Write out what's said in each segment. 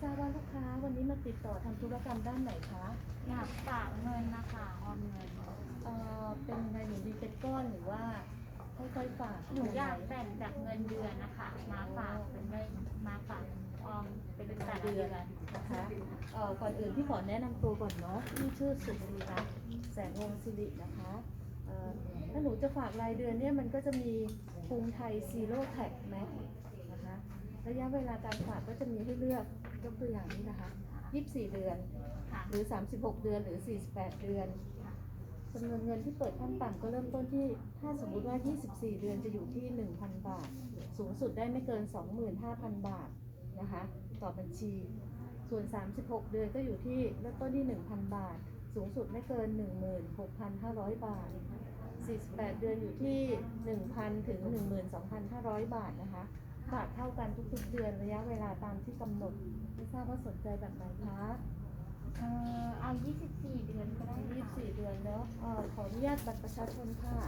ทราบว่าลูกค้าวันนี้มาติดต่อทำธุรกรรมด้านไหนคะอยากฝากเงินนะคะออมเงินเอ่อเป็นในหนูดีเป็นก้อนหรือว่าค่อยๆฝากหนูอยากแบ่งจากเงินเดือนนะคะ มาฝากเป็นได้มาฝากออมเป็นแต่ละเดือนนะคะเอ่อก่อนอื่นพี่ขอแนะนำตัวก่อนเนาะพี่ชื่อสุรีรัตน์แสงวงศ์สิรินะคะเอ่อถ้าหนูจะฝากรายเดือนเนี่ยมันก็จะมีกรุงไทยซีโร่แท็กแม็กนะคะระยะเวลาการฝากก็จะมีให้เลือก ยกตัวอย่างนี้นะคะ 24 เดือน ค่ะ หรือ 36 เดือนหรือ 48 เดือนจำนวนเงินที่เปิดขั้นต่ำก็เริ่มต้นที่ ถ้าสมมุติว่า 24 เดือนจะอยู่ที่ 1,000 บาท สูงสุดได้ไม่เกิน 25,000 บาทนะคะ ต่อบัญชี ส่วน 36 เดือนก็อยู่ที่เริ่มต้นที่ 1,000 บาท สูงสุดไม่เกิน 16,500 บาท 48 เดือนอยู่ที่ 1,000 ถึง 12,500 บาทนะคะ ฝากเท่ากันทุกๆเดือนระยะเวลาตามที่กำหนดไม่ทราบว่าสนใจแบบไหนคะเออเอา 24 เดือนก็ได้ค่ะ 24 เดือนเนาะเอ่อขออนุญาตบัตรประชาชนค่ะ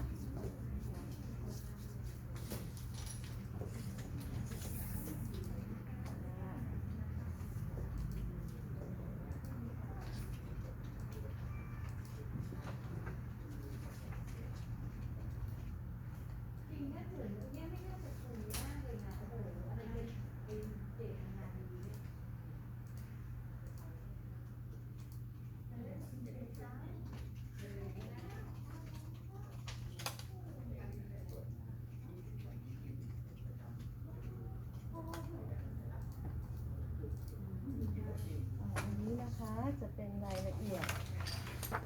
อันนี้นะคะ จะเป็นรายละเอียด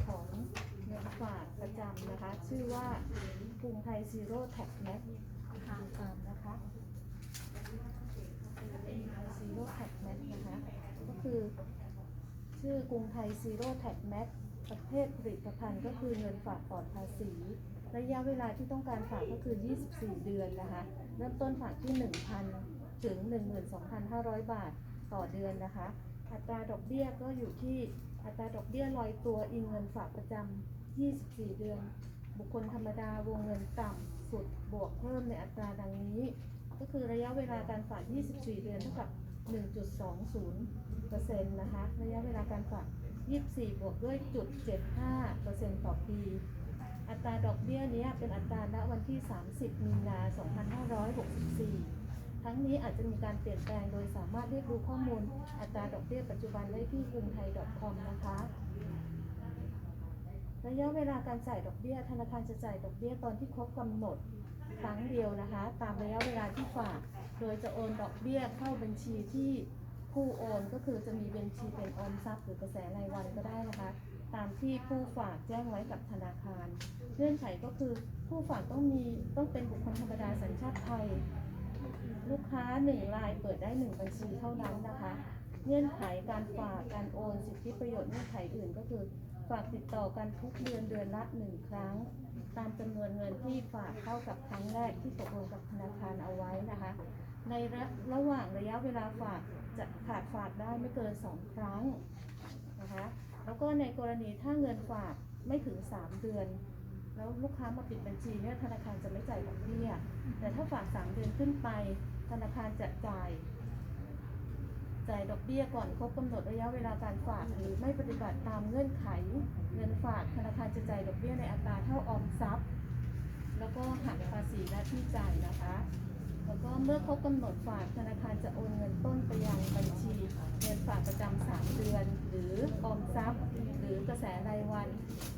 ของเงินฝากประจำนะคะ ชื่อว่ากรุงไทยซีโร่แท็กแม็กตามนะคะซีโร่แท็กแม็กนะคะ ก็คือ ชื่อกรุงไทยซีโร่แท็กแม็กประเภทผลิตภัณฑ์ก็คือเงินฝากปลอดภาษีระยะเวลาที่ต้องการฝากก็คือ 24 เดือนนะคะ เริ่มต้นฝากที่ 1,000 ถึง 12,500 บาทต่อเดือนนะคะ อัตราดอกเบี้ยก็อยู่ที่อัตราดอกเบี้ยลอยตัวอิงเงินฝากประจำ 24 เดือน บุคคลธรรมดาวงเงินต่ำสุดบวกเพิ่มในอัตราดังนี้ ก็คือระยะเวลาการฝาก 24 เดือนเท่ากับ 1.20%นะคะ ระยะเวลาการฝาก 24 บวกด้วยจุด75%ต่อปี อัตราดอกเบี้ยนี้เป็นอัตราณวันที่ 30 มีนา 2564 ทั้งนี้อาจจะมีการเปลี่ยนแปลงโดยสามารถเรียกรู้ข้อมูลอัตราดอกเบี้ยปัจจุบันได้ที่กรุงไทย .com นะคะ ระยะเวลาการจ่ายดอกเบี้ยธนาคารจะจ่ายดอกเบี้ยตอนที่ครบกำหนดครั้งเดียวนะคะ ตามระยะเวลาที่ฝาก โดยจะโอนดอกเบี้ยเข้าบัญชีที่ผู้โอนก็คือจะมีบัญชีเป็นออมทรัพย์หรือกระแสรายวันก็ได้นะคะ ตามที่ผู้ฝากแจ้งไว้กับธนาคารเงื่อนไขก็คือผู้ฝากต้องมีต้องเป็นบุคคลธรรมดาสัญชาติไทย ลูกค้าหนึ่งรายเปิดได้หนึ่งบัญชีเท่านั้นนะคะ เงื่อนไขการฝากการโอนสิทธิประโยชน์เงื่อนไขอื่นก็คือ ฝากติดต่อกันทุกเดือนเดือนละหนึ่งครั้ง ตามจำนวนเงินที่ฝากเข้ากับครั้งแรกที่ตกลงกับธนาคารเอาไว้นะคะ ในระระหว่างระยะเวลาฝากจะขาดฝากได้ไม่เกิน2ครั้งนะคะแล้วก็ในกรณีถ้าเงินฝากไม่ถึง 3 เดือน แล้วลูกค้ามาปิดบัญชีเนี่ยธนาคารจะไม่จ่ายดอกเบี้ยแต่ถ้าฝาก 3 เดือนขึ้นไป ธนาคารจะจ่าย จ่ายดอกเบี้ยก่อนครบกำหนดระยะเวลาการฝากหรือไม่ปฏิบัติตามเงื่อนไข เงินฝากธนาคารจะจ่ายดอกเบี้ยในอัตราเท่าออมทรัพย์ แล้วก็หักภาษีหน้าที่จ่ายนะคะ แล้วก็เมื่อครบกำหนดฝากธนาคารจะโอนเงินต้นไปยังบัญชี เงินฝากประจำ3เดือน หรือออมทรัพย์ หรือกระแสรายวัน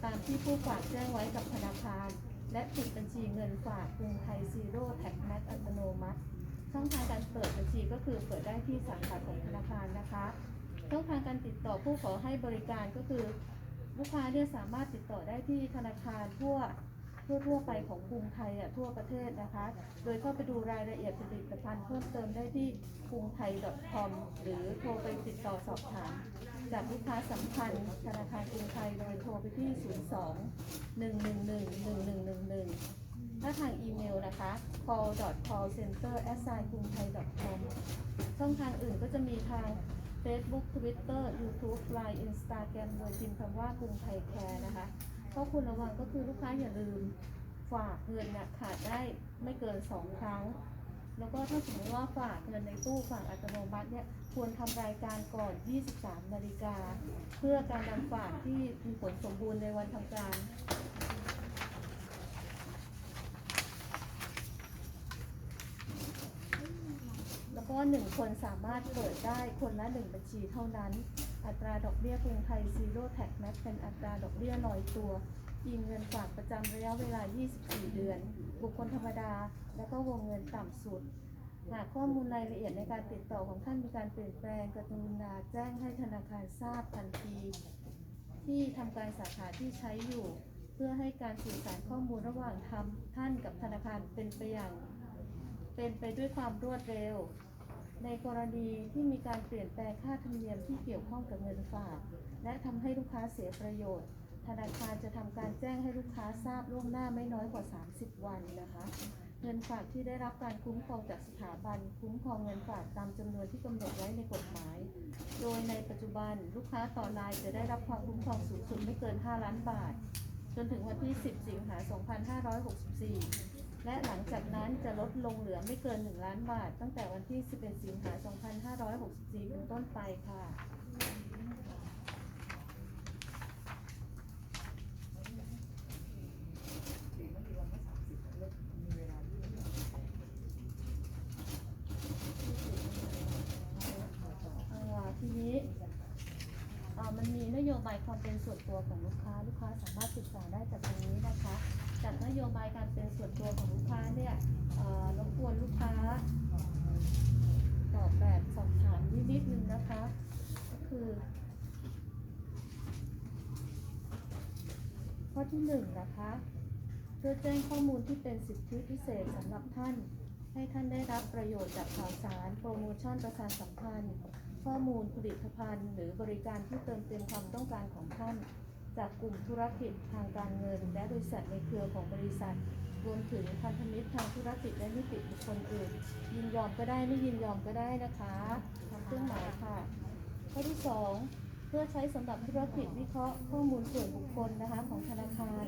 ตามที่ผู้ฝากแจ้งไว้กับธนาคารและปิดบัญชีเงินฝากกรุงไทยซีโร่แท็กแม็กอัตโนมัติ ช่องทางการเปิดบัญชีก็คือเปิดได้ที่สาขาของธนาคารนะคะ ช่องทางการติดต่อผู้ขอให้บริการก็คือลูกค้าเนี่ยสามารถติดต่อได้ที่ธนาคารทั่วทั่วทั่วไปของกรุงไทยอะทั่วประเทศนะคะ โดยเข้าไปดูรายละเอียดผลิตภัณฑ์เพิ่มเติมได้ที่กรุงไทย .com หรือโทรไปติดต่อสอบถาม จากลูกค้าสัมพันธ์ธนาคารกรุงไทยโดยโทรไปที่ 02 111 1111 ถ้าทางอีเมลนะคะ call call center s i กรุงไทย com ช่องทางอื่นก็จะมีทาง Facebook Twitter YouTube Line Instagram โดยพิมพ์คำว่ากรุงไทยแคร์นะคะข้อควรระวังก็คือลูกค้าอย่าลืมฝากเงินเนี่ยขาดได้ไม่เกิน 2 ครั้ง แล้วก็ถ้าสมมติว่าฝากเงินในตู้ฝากอัตโนมัติเนี่ยควรทำรายการก่อน 23 นาฬิกา เพื่อการนำฝากที่มีผลสมบูรณ์ในวันทำการ แล้วก็ หนึ่งคนสามารถเปิดได้คนละหนึ่งบัญชีเท่านั้น อัตราดอกเบี้ยกรุงไทยซีโร่แท็กแม็กเป็นอัตราดอกเบี้ยลอยตัวยิงเงินฝากประจำระยะเวลา 24 เดือน บุคคลธรรมดา แล้วก็วงเงินต่ำสุด หากข้อมูลรายละเอียดในการติดต่อของท่านมีการเปลี่ยนแปลงกรุณาแจ้งให้ธนาคารทราบทันที ที่ทำการสาขาที่ใช้อยู่ เพื่อให้การสื่อสารข้อมูลระหว่างทำท่านกับธนาคารเป็นไปอย่างเป็นไปด้วยความรวดเร็ว ในกรณีที่มีการเปลี่ยนแปลงค่าธรรมเนียมที่เกี่ยวข้องกับเงินฝาก และทำให้ลูกค้าเสียประโยชน์ ธนาคารจะทำการแจ้งให้ลูกค้าทราบล่วงหน้าไม่น้อยกว่า 30 วันนะคะ เงินฝากที่ได้รับการคุ้มครองจากสถาบัน คุ้มครองเงินฝากตามจำนวนที่กำหนดไว้ในกฎหมาย โดยในปัจจุบันลูกค้าต่อรายจะได้รับความคุ้มครองสูงสุดไม่เกิน 5 ล้านบาท จนถึงวันที่ 10 สิงหา 2564 และหลังจากนั้นจะลดลงเหลือไม่เกิน 1 ล้านบาท ตั้งแต่วันที่ 11 สิงหา 2564 เป็นต้นไปค่ะ อ่าทีนี้อ่ามันมีนโยบาย ความเป็นส่วนตัวของลูกค้า ลูกค้าสามารถศึกษาได้จากตรงนี้นะคะ จากนโยบายการเป็นส่วนตัวของลูกค้าเนี่ยรบกวนลูกค้าตอบแบบสอบถามนิดนิดนึงนะคะ ก็คือ ข้อที่หนึ่งนะคะเพื่อแจ้งข้อมูลที่เป็นสิทธิพิเศษสำหรับท่าน ให้ท่านได้รับประโยชน์จากข่าวสาร โปรโมชั่นประชาสัมพันธ์ ข้อมูลผลิตภัณฑ์ หรือบริการที่เติมเต็มความต้องการของท่าน จากกลุ่มธุรกิจทางการเงิน และบริษัทในเครือของบริษัท รวมถึงพันธมิตรทางธุรกิจและนิติบุคคลอื่น ยินยอมก็ได้ไม่ยินยอมก็ได้นะคะทำเครื่องหมายค่ะ ข้อที่สองเพื่อใช้สำหรับธุรกิจวิเคราะห์ข้อมูลส่วนบุคคลนะคะของธนาคาร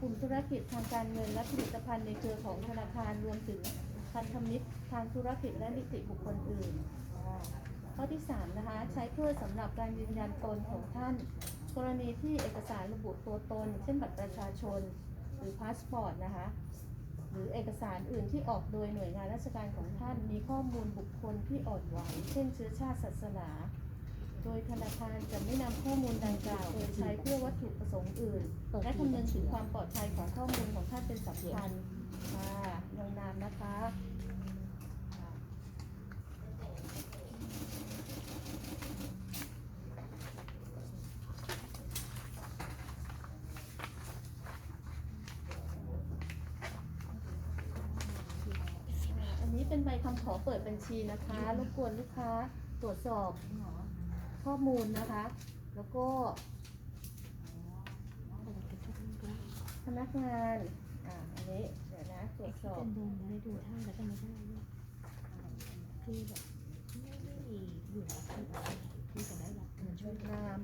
กลุ่มธุรกิจทางการเงินและผลิตภัณฑ์ในเครือของธนาคารรวมถึงพันธมิตรทางธุรกิจและนิติบุคคลอื่น ข้อที่สามนะคะใช้เพื่อสำหรับการยืนยันตนของท่าน กรณีที่เอกสารระบุตัวตน เช่นบัตรประชาชน หรือพาสปอร์ตนะคะหรือเอกสารอื่นที่ออกโดยหน่วยงานราชการของท่าน มีข้อมูลบุคคลที่อ่อนไหวเช่นเชื้อชาติศาสนา โดยธนาคารจะไม่นำข้อมูลดังกล่าวไปใช้เพื่อวัตถุประสงค์อื่น และคำนึงถึงความปลอดภัยของข้อมูลของท่านเป็นสำคัญค่ะลงนามนะคะอันนี้เป็นใบ คำขอเปิดบัญชีนะคะ รบกวนลูกค้าตรวจสอบข้อมูลนะคะ แล้วก็พนักงาน อ่า อันนี้ เดี๋ยวนะตรวจสอบเป็นเดินได้ดูท่าแล้วก็ไม่ได้ด้วยคือแบบไม่ได้อยู่กับที่ที่จะได้รับเงินช่วยนาม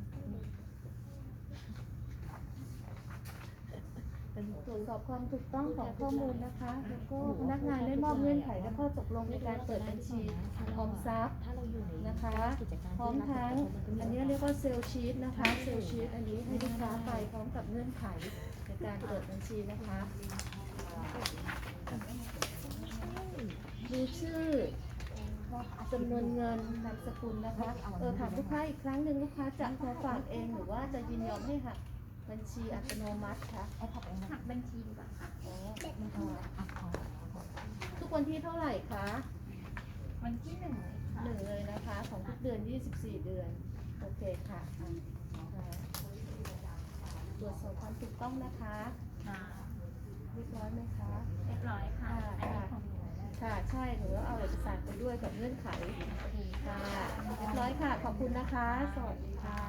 เป็นตรวจสอบความถูกต้องของข้อมูลนะคะ แล้วก็พนักงานได้ มอบเงื่อนไขและข้อตกลงในการเปิดบัญชีออมทรัพย์ถ้าเราอยู่ในนะคะกิจการพร้อมทั้งอันนี้เรียกว่าเซลล์ชีตนะคะ เซลล์ชีตอันนี้ให้ลูกค้าไปพร้อมกับเงื่อนไขในการเปิดบัญชีนะคะดูชื่อจำนวนเงินนามสกุลนะคะ เออถามลูกค้าอีกครั้งหนึ่งลูกค้าจะมาฝากเองหรือว่าจะยินยอมให้หักบัญชีอัตโนมัติคะไอ้ผักเองหักบัญชีดีกว่าค่ะอ๋ออะขอทุก วันที่เท่าไหร่คะวันที่หนึ่งเลยค่ะหนึ่งเลยนะคะ ของทุกเดือน 24 เดือน โอเคค่ะอะอ่าตรวจสอบความถูกต้องนะคะอ่าเรียบร้อยไหมคะ เรียบร้อยค่ะ อันนี้ของหนูค่ะ ใช่หนูก็เอาเอกสารไปด้วยกับเงื่อนไขค่ะเรียบร้อยค่ะ ขอบคุณนะคะ สวัสดีค่ะ